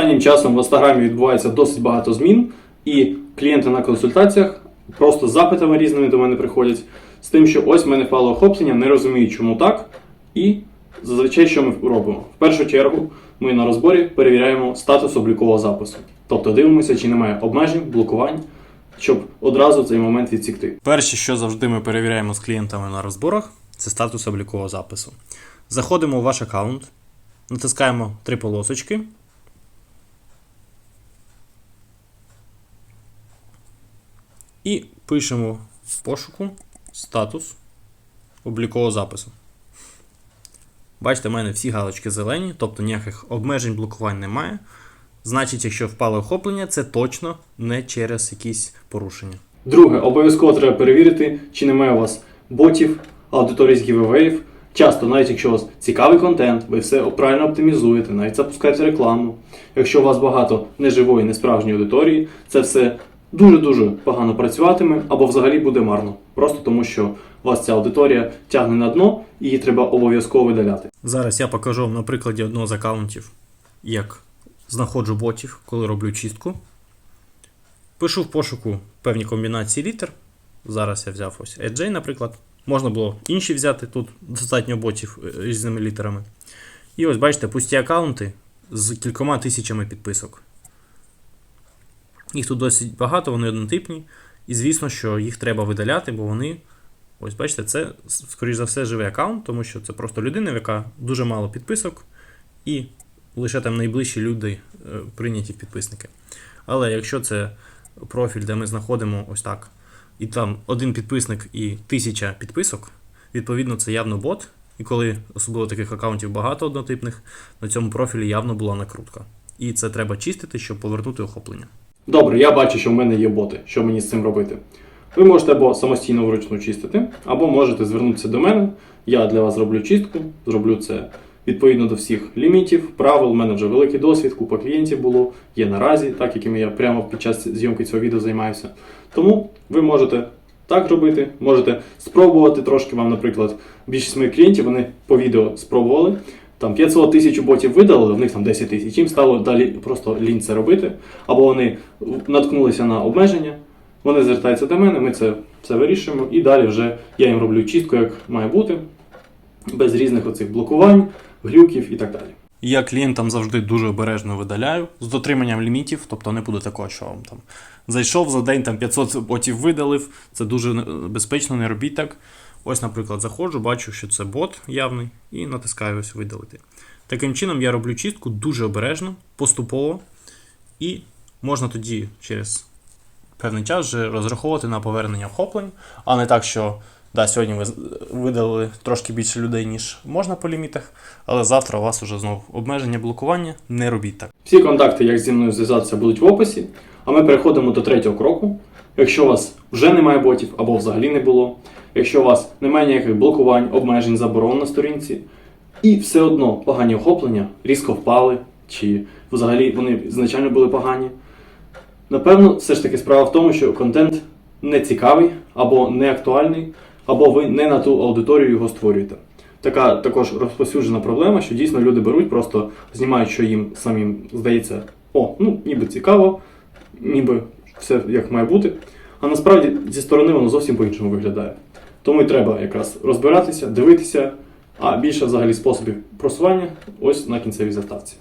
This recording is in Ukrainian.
Останнім часом в інстаграмі відбувається досить багато змін, і клієнти на консультаціях просто з запитами різними до мене приходять з тим, що ось в мене впало охоплення, не розумію, чому так. І зазвичай що ми робимо? В першу чергу ми на розборі перевіряємо статус облікового запису. Тобто дивимося, чи немає обмежень, блокувань, щоб одразу цей момент відсікти. Перше, що завжди ми перевіряємо з клієнтами на розборах, це статус облікового запису. Заходимо у ваш аккаунт, натискаємо три полосочки. І пишемо в пошуку статус облікового запису. Бачите, в мене всі галочки зелені, тобто ніяких обмежень блокувань немає. Значить, якщо впало охоплення, це точно не через якісь порушення. Друге, обов'язково треба перевірити, чи немає у вас ботів, аудиторій з гівевеїв. Часто, навіть якщо у вас цікавий контент, ви все правильно оптимізуєте, навіть запускаєте рекламу. Якщо у вас багато неживої, несправжньої аудиторії, це все дуже-дуже погано працюватиме або взагалі буде марно. Просто тому, що вас ця аудиторія тягне на дно і її треба обов'язково видаляти. Зараз я покажу вам на прикладі одного з аккаунтів, як знаходжу ботів, коли роблю чистку. Пишу в пошуку певні комбінації літер. Зараз я взяв ось AJ, наприклад. Можна було інші взяти, тут достатньо ботів е, різними літерами. І ось бачите, пусті аккаунти з кількома тисячами підписок. Їх тут досить багато, вони однотипні. І звісно, що їх треба видаляти, бо вони. Ось бачите, це, скоріш за все, живий аккаунт, тому що це просто людина, в яка дуже мало підписок, і лише там найближчі люди е, прийняті підписники. Але якщо це профіль, де ми знаходимо ось так, і там один підписник і тисяча підписок, відповідно, це явно бот. І коли особливо таких аккаунтів багато однотипних, на цьому профілі явно була накрутка. І це треба чистити, щоб повернути охоплення. Добре, я бачу, що в мене є боти. Що мені з цим робити? Ви можете або самостійно вручну чистити, або можете звернутися до мене. Я для вас зроблю чистку, зроблю це відповідно до всіх лімітів, правил. У мене вже великий досвід, купа клієнтів було, є наразі, так якими я прямо під час зйомки цього відео займаюся. Тому ви можете так робити, можете спробувати трошки вам, наприклад, більшість моїх клієнтів вони по відео спробували. Там 500 тисяч ботів видалили, в них там 10 тисяч. Їм стало далі просто лінь це робити. Або вони наткнулися на обмеження, вони звертаються до мене, ми це все вирішуємо, і далі вже я їм роблю чистку, як має бути, без різних оцих блокувань, глюків і так далі. Я клієнтам завжди дуже обережно видаляю з дотриманням лімітів, тобто не буде такого, що вам там зайшов за день, там 500 ботів видалив. Це дуже безпечно, не робіть так. Ось, наприклад, заходжу, бачу, що це бот явний, і натискаю ось видалити. Таким чином я роблю чистку дуже обережно, поступово, і можна тоді через певний час вже розраховувати на повернення охоплень, а не так, що да, сьогодні ви видалили трошки більше людей, ніж можна по лімітах, але завтра у вас вже знову обмеження блокування. Не робіть так. Всі контакти, як зі мною зв'язатися, будуть в описі. А ми переходимо до третього кроку. Якщо у вас вже немає ботів або взагалі не було, якщо у вас немає ніяких блокувань, обмежень, заборон на сторінці, і все одно погані охоплення різко впали, чи взагалі вони значально були погані. Напевно, все ж таки справа в тому, що контент не цікавий або не актуальний, або ви не на ту аудиторію його створюєте. Така також розповсюджена проблема, що дійсно люди беруть, просто знімають, що їм самим здається, о, ну ніби цікаво, ніби все як має бути. А насправді зі сторони воно зовсім по-іншому виглядає. Тому й треба якраз розбиратися, дивитися, а більше взагалі способів просування ось на кінцевій заставці.